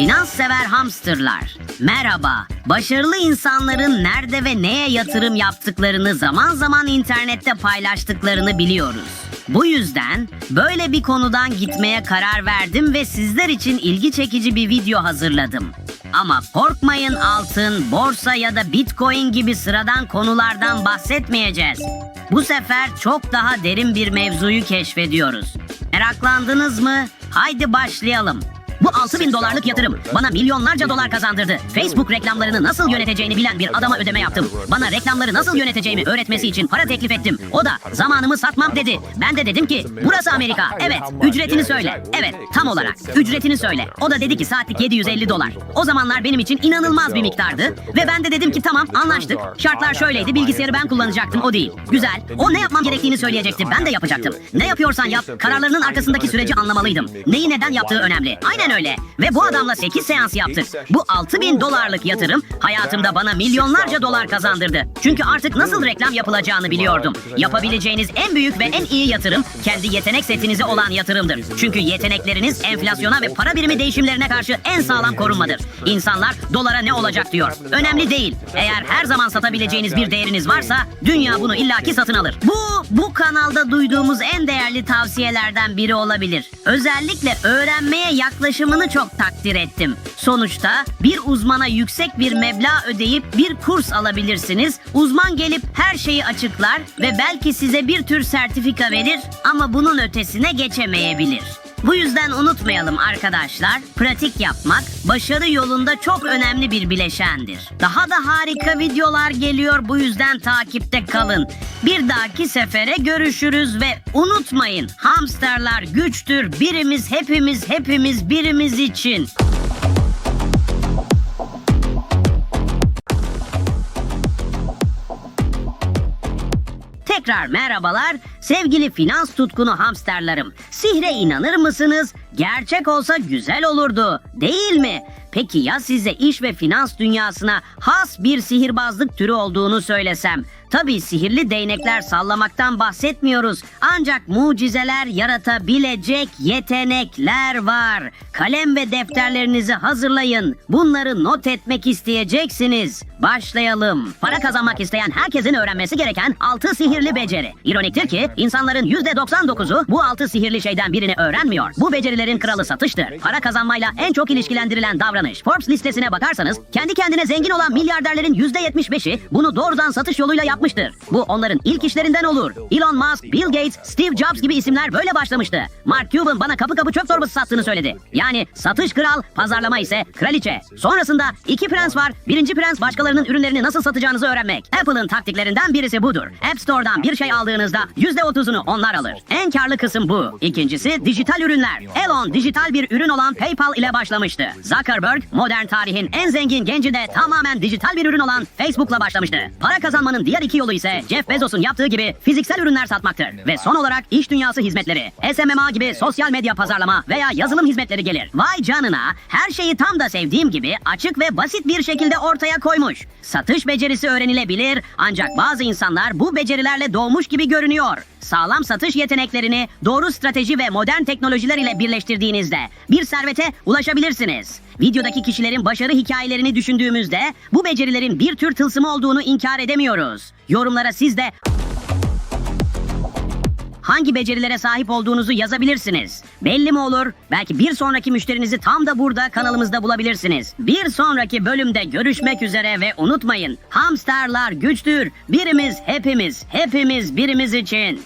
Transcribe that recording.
finans sever hamsterlar. Merhaba. Başarılı insanların nerede ve neye yatırım yaptıklarını zaman zaman internette paylaştıklarını biliyoruz. Bu yüzden böyle bir konudan gitmeye karar verdim ve sizler için ilgi çekici bir video hazırladım. Ama korkmayın altın, borsa ya da bitcoin gibi sıradan konulardan bahsetmeyeceğiz. Bu sefer çok daha derin bir mevzuyu keşfediyoruz. Meraklandınız mı? Haydi başlayalım. Bu 6000 dolarlık yatırım bana milyonlarca dolar kazandırdı. Facebook reklamlarını nasıl yöneteceğini bilen bir adama ödeme yaptım. Bana reklamları nasıl yöneteceğimi öğretmesi için para teklif ettim. O da zamanımı satmam dedi. Ben de dedim ki burası Amerika. Evet ücretini söyle. Evet tam olarak ücretini söyle. O da dedi ki saatlik 750 dolar. O zamanlar benim için inanılmaz bir miktardı. Ve ben de dedim ki tamam anlaştık. Şartlar şöyleydi bilgisayarı ben kullanacaktım o değil. Güzel. O ne yapmam gerektiğini söyleyecekti. Ben de yapacaktım. Ne yapıyorsan yap. Kararlarının arkasındaki süreci anlamalıydım. Neyi neden yaptığı önemli. Aynen öyle. Ve bu adamla 8 seans yaptık. Bu 6000 dolarlık yatırım hayatımda bana milyonlarca dolar kazandırdı. Çünkü artık nasıl reklam yapılacağını biliyordum. Yapabileceğiniz en büyük ve en iyi yatırım kendi yetenek setinize olan yatırımdır. Çünkü yetenekleriniz enflasyona ve para birimi değişimlerine karşı en sağlam korunmadır. İnsanlar dolara ne olacak diyor. Önemli değil. Eğer her zaman satabileceğiniz bir değeriniz varsa dünya bunu illaki satın alır. Bu bu kanalda duyduğumuz en değerli tavsiyelerden biri olabilir. Özellikle öğrenmeye yaklaşımını çok takdir ettim. Sonuçta bir uzmana yüksek bir meblağ ödeyip bir kurs alabilirsiniz. Uzman gelip her şeyi açıklar ve belki size bir tür sertifika verir ama bunun ötesine geçemeyebilir. Bu yüzden unutmayalım arkadaşlar, pratik yapmak başarı yolunda çok önemli bir bileşendir. Daha da harika videolar geliyor bu yüzden takipte kalın. Bir dahaki sefere görüşürüz ve unutmayın hamsterlar güçtür birimiz hepimiz hepimiz birimiz için. Tekrar merhabalar sevgili finans tutkunu hamsterlarım. Sihre inanır mısınız? Gerçek olsa güzel olurdu değil mi? Peki ya size iş ve finans dünyasına has bir sihirbazlık türü olduğunu söylesem? Tabii sihirli değnekler sallamaktan bahsetmiyoruz. Ancak mucizeler yaratabilecek yetenekler var. Kalem ve defterlerinizi hazırlayın. Bunları not etmek isteyeceksiniz. Başlayalım. Para kazanmak isteyen herkesin öğrenmesi gereken 6 sihirli beceri. İroniktir ki insanların %99'u bu 6 sihirli şeyden birini öğrenmiyor. Bu becerilerin kralı satıştır. Para kazanmayla en çok ilişkilendirilen davranış. Forbes listesine bakarsanız kendi kendine zengin olan milyarderlerin %75'i bunu doğrudan satış yoluyla yapmıştır. Bu onların ilk işlerinden olur. Elon Musk, Bill Gates, Steve Jobs gibi isimler böyle başlamıştı. Mark Cuban bana kapı kapı çöp torbası sattığını söyledi. Yani satış kral, pazarlama ise kraliçe. Sonrasında iki prens var. Birinci prens başkalarının ürünlerini nasıl satacağınızı öğrenmek. Apple'ın taktiklerinden birisi budur. App Store'dan bir şey aldığınızda %30'unu onlar alır. En karlı kısım bu. İkincisi dijital ürünler. Elon dijital bir ürün olan PayPal ile başlamıştı. Zuckerberg modern tarihin en zengin genci de tamamen dijital bir ürün olan Facebook'la başlamıştı. Para kazanmanın diğer iki yolu ise Jeff Bezos'un yaptığı gibi fiziksel ürünler satmaktır. Ve son olarak iş dünyası hizmetleri. SMMA gibi sosyal medya pazarlama veya yazılım hizmetleri gelir. Vay canına her şeyi tam da sevdiğim gibi açık ve basit bir şekilde ortaya koymuş. Satış becerisi öğrenilebilir ancak bazı insanlar bu becerilerle doğmuş gibi görünüyor. Sağlam satış yeteneklerini doğru strateji ve modern teknolojiler ile birleştirdiğinizde bir servete ulaşabilirsiniz. Videodaki kişilerin başarı hikayelerini düşündüğümüzde bu becerilerin bir tür tılsımı olduğunu inkar edemiyoruz. Yorumlara siz de hangi becerilere sahip olduğunuzu yazabilirsiniz. Belli mi olur? Belki bir sonraki müşterinizi tam da burada kanalımızda bulabilirsiniz. Bir sonraki bölümde görüşmek üzere ve unutmayın. Hamsterlar güçtür. Birimiz hepimiz, hepimiz birimiz için.